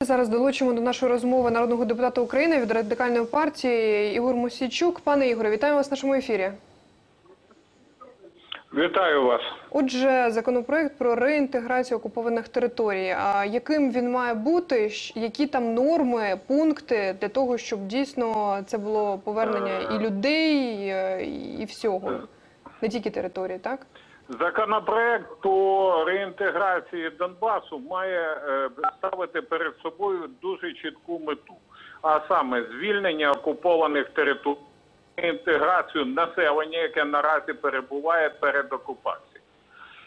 Зараз долучимо до нашої розмови народного депутата України від радикальної партії Ігор Мосійчук. Пане Ігоре, вітаємо вас в нашому ефірі. Вітаю вас. Отже, законопроект про реінтеграцію окупованих територій. А яким він має бути? Які там норми, пункти для того, щоб дійсно це було повернення і людей, е, і всього, не тільки території, так? Законопроект по реінтеграції Донбасу має е, ставити перед собою дуже чітку мету, а саме звільнення окупованих територій, інтеграцію населення, яке наразі перебуває перед окупацією.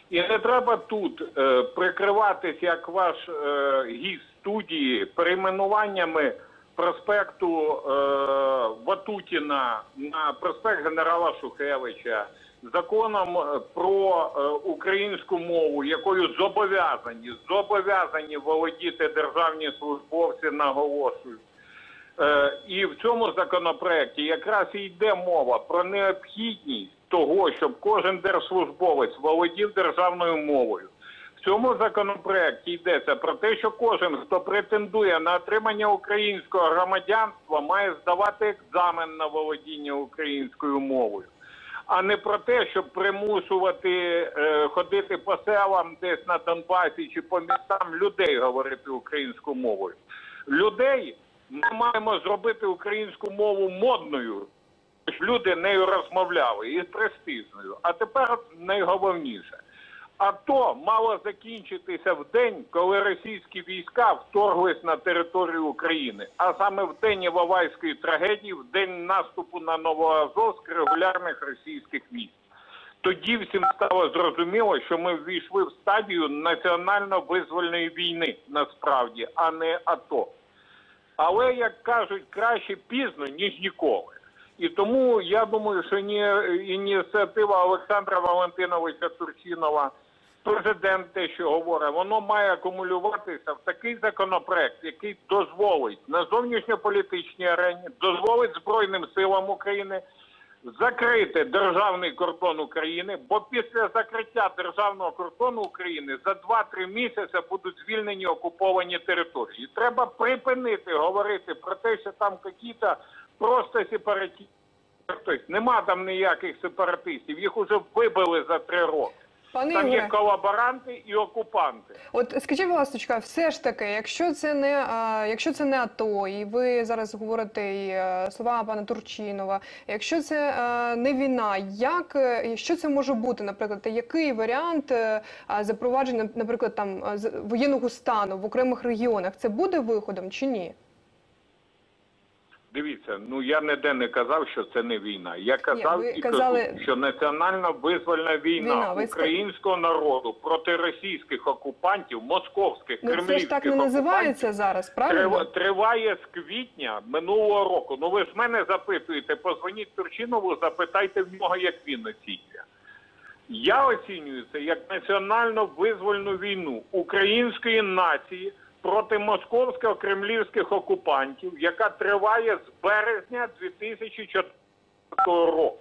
І не треба тут е, прикриватись, як ваш е, гість студії, перейменуваннями проспекту е, Ватутіна на проспект генерала Шухевича, законом е, про е, українську мову, якою зобов'язані зобов'язані володіти державні службовці, наголошую. Е, І в цьому законопроекті якраз і йде мова про необхідність того, щоб кожен держслужбовець володів державною мовою. Цьому законопроекті йдеться про те, що кожен, хто претендує на отримання українського громадянства, має здавати екзамен на володіння українською мовою, а не про те, щоб примушувати е, ходити по селам десь на Донбасі чи по містам людей говорити українською мовою. Людей ми маємо зробити українську мову модною, люди нею розмовляли і престижною. А тепер найголовніше. АТО мало закінчитися в день, коли російські війська вторглись на територію України, а саме в день Іловайської трагедії, в день наступу на Новоазовськ регулярних російських військ. Тоді всім стало зрозуміло, що ми ввійшли в стадію національно-визвольної війни насправді, а не АТО. Але як кажуть, краще пізно ніж ніколи. І тому я думаю, що ні ініціатива Олександра Валентиновича Турчинова, президент те, що говорить, воно має акумулюватися в такий законопроект, який дозволить на зовнішньополітичній арені, дозволить Збройним силам України закрити державний кордон України, бо після закриття державного кордону України за 2-3 місяці будуть звільнені окуповані території. Треба припинити говорити про те, що там якісь просто сепаратисти. Тобто нема там ніяких сепаратистів, їх уже вибили за три роки. Пане Там є Ігоре, колаборанти і окупанти. от скажіть, будь ласка, все ж таки, якщо це не а, якщо це не АТО, і ви зараз говорите і е, слова пана Турчинова, якщо це е, не війна, як е, що це може бути? Наприклад, та який варіант е, а, запровадження, наприклад, там з- воєнного стану в окремих регіонах, це буде виходом чи ні? Дивіться, ну я ніде не казав, що це не війна. Я казав ви і казали- кажу, що національно визвольна війна, Війна, ви українського народу проти російських окупантів, московських, Ну це ж так не називається зараз, правильно? триває з квітня минулого року. Ну ви ж мене запитуєте, позвоніть Турчинову, запитайте в нього, як він оцінює. Я оцінюю це як національно визвольну війну української нації проти московсько-кремлівських окупантів, яка триває з березня 2014 року.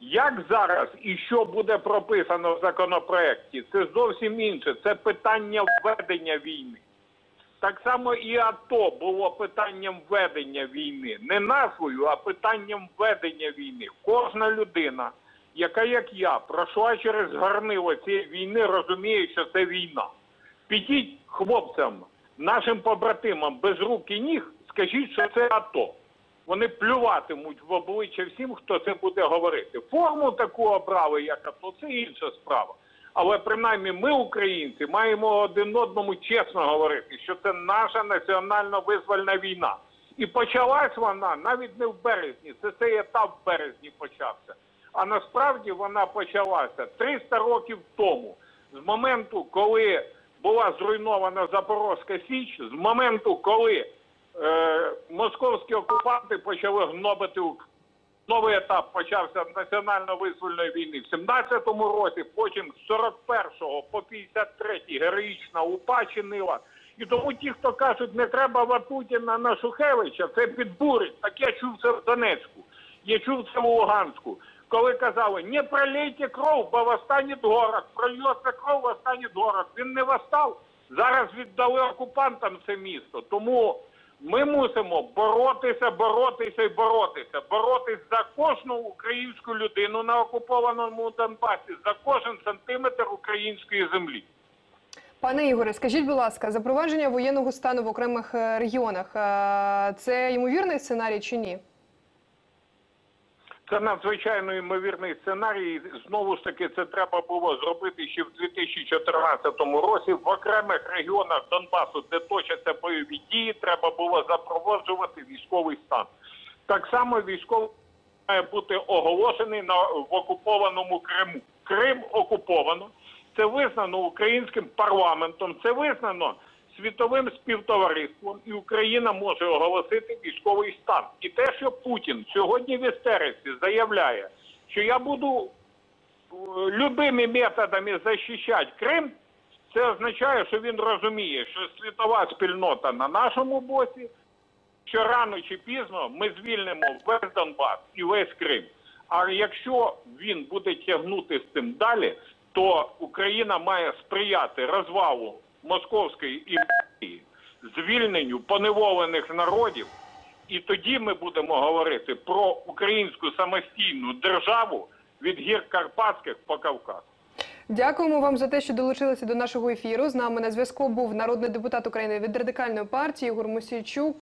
Як зараз і що буде прописано в законопроекті, це зовсім інше. Це питання введення війни. Так само і АТО було питанням ведення війни. Не назвою, а питанням ведення війни. Кожна людина, яка, як я, пройшла через гарнило цієї війни, розуміє, що це війна. Підіть хлопцям, нашим побратимам без рук і ніг, скажіть, що це АТО. Вони плюватимуть в обличчя всім, хто це буде говорити. Форму таку обрали, як АТО, це інша справа. Але принаймні ми, українці, маємо один одному чесно говорити, що це наша національно визвольна війна. І почалась вона навіть не в березні, це цей етап в березні почався. А насправді вона почалася 300 років тому, з моменту, коли була зруйнована Запорозька Січ, з моменту, коли е, московські окупанти почали гнобити Україну. Новий етап почався національно-визвольної війни в 17-му році, потім з 41-го по 53-й героїчна УПА чинила. І тому ті, хто кажуть, не треба Ватутіна на Шухевича, це підбурить. Так я чув це в Донецьку, я чув це в Луганську. Коли казали, не пролейте кров, бо восстанет город, прольється кров, восстанет город. Він не восстав, Зараз віддали окупантам це місто. Тому ми мусимо боротися, боротися і боротися. Боротись за кожну українську людину на окупованому Донбасі, за кожен сантиметр української землі. Пане Ігоре, скажіть, будь ласка, запровадження воєнного стану в окремих е, регіонах е, це ймовірний сценарій чи ні? Це надзвичайно ймовірний сценарій. Знову ж таки, це треба було зробити ще в 2014 році. В окремих регіонах Донбасу, де точаться бойові дії, треба було запроваджувати військовий стан. Так само військовий має бути оголошений на в окупованому Криму. Крим окуповано. Це визнано українським парламентом. Це визнано світовим співтовариством, і Україна може оголосити військовий стан. І те, що Путін сьогодні в істериці заявляє, що я буду е, любими методами захищати Крим, це означає, що він розуміє, що світова спільнота на нашому боці, що рано чи пізно ми звільнимо весь Донбас і весь Крим. А якщо він буде тягнути з цим далі, то Україна має сприяти розвалу московської імперії, звільненню поневолених народів, і тоді ми будемо говорити про українську самостійну державу від гір Карпатських по Кавказ. Дякуємо вам за те, що долучилися до нашого ефіру. З нами на зв'язку був народний депутат України від радикальної партії Ігор Мосійчук.